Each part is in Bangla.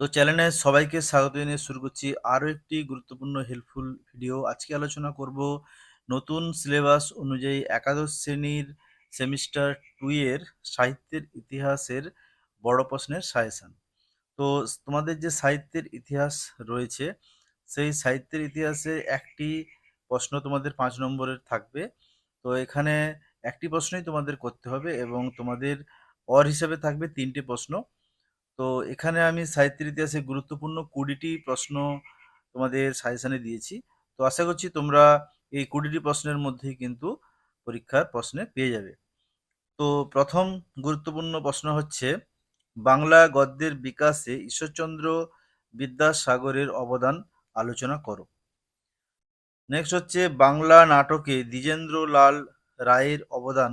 তো চ্যানেলে সবাইকে স্বাগত জানিয়ে শুরু করছি আরও একটি গুরুত্বপূর্ণ হেল্পফুল ভিডিও আজকে আলোচনা করব নতুন সিলেবাস অনুযায়ী একাদশ শ্রেণির সেমিস্টার টু এর সাহিত্যের ইতিহাসের বড় প্রশ্নের সাজেশন তো তোমাদের যে সাহিত্যের ইতিহাস রয়েছে, সেই সাহিত্যের ইতিহাসে একটি প্রশ্ন তোমাদের পাঁচ নম্বরের থাকবে। তো এখানে একটি প্রশ্নই তোমাদের করতে হবে এবং তোমাদের অর হিসেবে থাকবে তিনটি প্রশ্ন। তো এখানে আমি সাহিত্যের ইতিহাসে গুরুত্বপূর্ণ কুড়িটি প্রশ্ন তোমাদের সাজেশনে দিয়েছি। তো আশা করছি তোমরা এই কুড়িটি প্রশ্নের মধ্যেই কিন্তু পরীক্ষার প্রশ্নে পেয়ে যাবে। তো প্রথম গুরুত্বপূর্ণ প্রশ্ন হচ্ছে, বাংলা গদ্যের বিকাশে ঈশ্বরচন্দ্র বিদ্যাসাগরের অবদান আলোচনা করো। নেক্সট হচ্ছে, বাংলা নাটকে দ্বিজেন্দ্রলাল রায়ের অবদান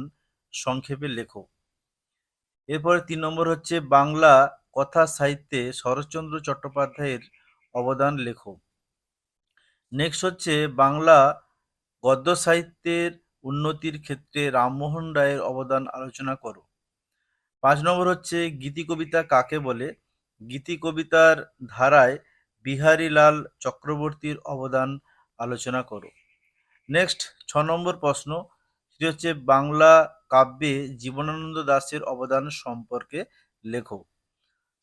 সংক্ষেপে লেখো। এরপরে তিন নম্বর হচ্ছে, বাংলা কথা সাহিত্যে শরৎচন্দ্র চট্টোপাধ্যায়ের অবদান লেখো। নেক্সট হচ্ছে বাংলা গদ্য সাহিত্যের উন্নতির ক্ষেত্রে রামমোহন রায়ের অবদান আলোচনা করো। পাঁচ নম্বর হচ্ছে গীতি কবিতা কাকে বলে? গীতি কবিতার ধারায় বিহারীলাল চক্রবর্তীর অবদান আলোচনা করো। নেক্সট ছ নম্বর প্রশ্ন, সেটি হচ্ছে বাংলা কাব্যে জীবনানন্দ দাসের অবদান সম্পর্কে লেখো।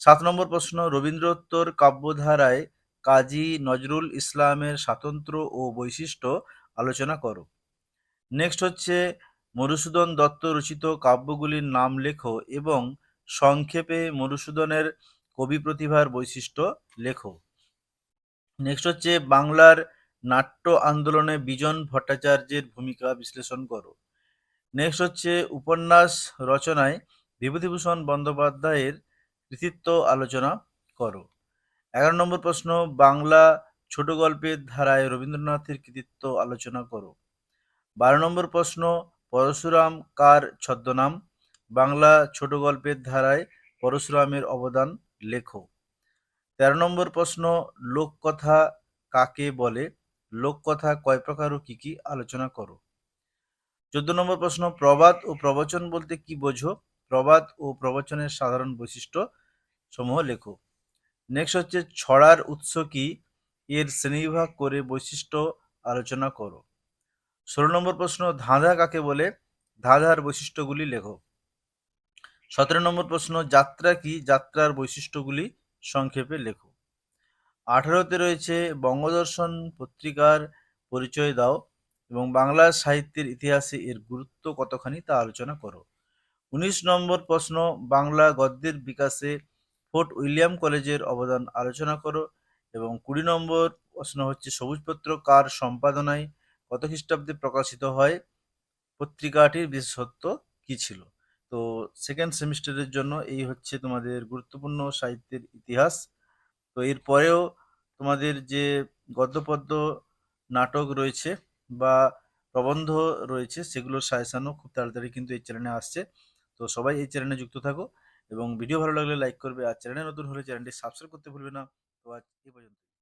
সাত নম্বর প্রশ্ন, রবীন্দ্রোত্তর কাব্যধারায় কাজী নজরুল ইসলামের স্বাতন্ত্র্য ও বৈশিষ্ট্য আলোচনা করো। নেক্সট হচ্ছে, মধুসূদন দত্ত রচিত কাব্যগুলির নাম লেখো এবং সংক্ষেপে মধুসূদনের কবি প্রতিভার বৈশিষ্ট্য লেখো। নেক্সট হচ্ছে, বাংলার নাট্য আন্দোলনে বিজন ভট্টাচার্যের ভূমিকা বিশ্লেষণ করো। নেক্সট হচ্ছে, উপন্যাস রচনায় বিভূতিভূষণ বন্দ্যোপাধ্যায়ের কৃতিত্ব আলোচনা করো। এগারো নম্বর প্রশ্ন, বাংলা ছোট গল্পের ধারায় রবীন্দ্রনাথের কৃতিত্ব আলোচনা করো। বারো নম্বর প্রশ্ন, পরশুরাম কার ছদ্মনাম? বাংলা ছোট গল্পের ধারায় পরশুরামের অবদান লেখো। তেরো নম্বর প্রশ্ন, লোককথা কাকে বলে? লোককথা কয় প্রকার ও কি কি আলোচনা করো? চোদ্দ নম্বর প্রশ্ন, প্রবাদ ও প্রবচন বলতে কি বোঝো? প্রবাদ ও প্রবচনের সাধারণ বৈশিষ্ট্য সমূহ লেখো। নেক্সট হচ্ছে ছড়ার উৎস কি? এর শ্রেণীবিভাগ করে বৈশিষ্ট্য আলোচনা করো। ষোলো নম্বর প্রশ্ন, ধাঁধা কাকে বলে? ধাঁধার বৈশিষ্ট্যগুলি লেখো। সতেরো নম্বর প্রশ্ন, যাত্রা কি? যাত্রার বৈশিষ্ট্যগুলি সংক্ষেপে লেখো। আঠারোতে রয়েছে বঙ্গদর্শন পত্রিকার পরিচয় দাও এবং বাংলা সাহিত্যের ইতিহাসে এর গুরুত্ব কতখানি তা আলোচনা করো। উনিশ নম্বর প্রশ্ন, বাংলা গদ্যের বিকাশে ফোর্ট উইলিয়াম কলেজের অবদান আলোচনা করো এবং কুড়ি নম্বর প্রশ্ন হচ্ছে, সবুজপত্র কার সম্পাদনায় কত খ্রিস্টাব্দে প্রকাশিত হয়? পত্রিকাটির বিশেষত্ব কি ছিল? তো সেকেন্ড সেমিস্টারের জন্য এই হচ্ছে তোমাদের গুরুত্বপূর্ণ সাহিত্যের ইতিহাস। তো এরপরেও তোমাদের যে গদ্যপদ্য নাটক রয়েছে বা প্রবন্ধ রয়েছে সেগুলোর সাজেশানও খুব তাড়াতাড়ি কিন্তু এই চ্যানেলে আসছে। তো সবাই এই চ্যানেলে যুক্ত থাকো। এবং ভিডিও ভালো লাগলে লাইক করবে আর চ্যানেলে নতুন হলে চ্যানেলটি সাবস্ক্রাইব করতে ভুলবে না। তো আজ এই পর্যন্ত